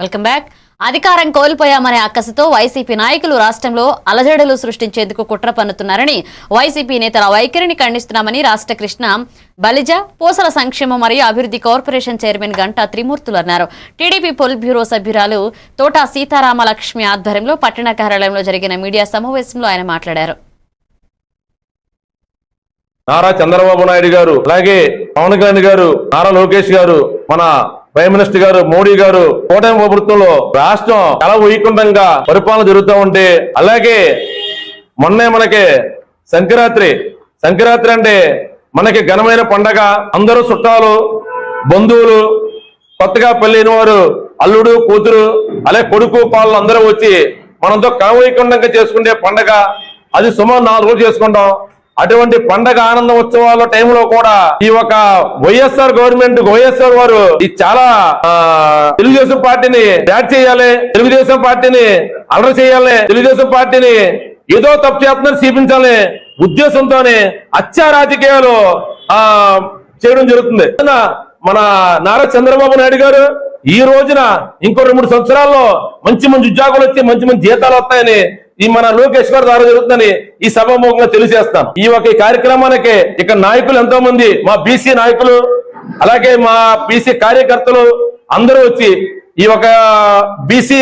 Welcome back. అధికారం కోల్పోయామనే అక్కసతో YCP నాయకులు రాష్ట్రంలో అలజడులు సృష్టించేందుకు కుట్ర పన్నుతున్నారని వైసీపీ నేతల వైఖరిని ఖండిస్తున్నామని రాష్ట్ర కృష్ణ బలిజ పోసల సంక్షేమ మరియు అభివృద్ధి కార్పొరేషన్ చైర్మన్ గంటా త్రిమూర్తులు అన్నారు. టీడీపీ పొల్ బ్యూరో సభ్యురాలు తోటా సీతారామలక్ష్మి ఆధ్వర్యంలో పట్టణ కార్యాలయంలో జరిగిన మీడియా సమావేశంలో ఆయన మాట్లాడారు. నారా చంద్రబాబు నాయుడు గారు అలాగే పవన్ కళ్యాణ్ గారు నారా లోకేష్ గారు మన ప్రైమ్ మినిస్టర్ గారు మోడీ గారు కూటమి ప్రభుత్వంలో రాష్ట్రం చాలా వైకుంఠంగా పరిపాలన జరుగుతూ ఉంటే అలాగే మొన్నే మనకి సంక్రాంతి సంక్రాంతి అంటే మనకి ఘనమైన పండగ. అందరూ చుట్టాలు బంధువులు కొత్తగా పెళ్ళైన వారు అల్లుడు కూతురు అలాగే కొడుకు పాలు అందరూ వచ్చి మనంతో కావైకుండంగా చేసుకునే పండగ. అది సుమారు నాలుగు రోజులు చేసుకుంటాం. అటువంటి పండగ ఆనంద ఉత్సవాల టైంలో కూడా ఈ ఒక వైఎస్ఆర్ గవర్నమెంట్ వైఎస్ఆర్ వారు ఇది చాలా తెలుగుదేశం పార్టీని బ్యాట్ చేయాలి తెలుగుదేశం పార్టీని అలర చేయాలి తెలుగుదేశం పార్టీని ఏదో తప్పు చేస్తున్నారు చూపించాలి ఉద్దేశంతోనే అచ్చా రాజకీయాలు ఆ చేయడం జరుగుతుంది. మన నారా చంద్రబాబు నాయుడు గారు ఈ రోజున ఇంకో రెండు మూడు సంవత్సరాల్లో మంచి మంచి ఉద్యోగాలు వచ్చి మంచి మంచి జీతాలు వస్తాయని ఈ మన లోకేష్ గారి ద్వారా జరుగుతుందని ఈ సభాముఖంగా తెలియజేస్తాం. ఈ ఒక కార్యక్రమానికి ఇక్కడ నాయకులు ఎంతో మంది మా బీసీ నాయకులు అలాగే మా బీసీ కార్యకర్తలు అందరూ వచ్చి ఈ ఒక బీసీ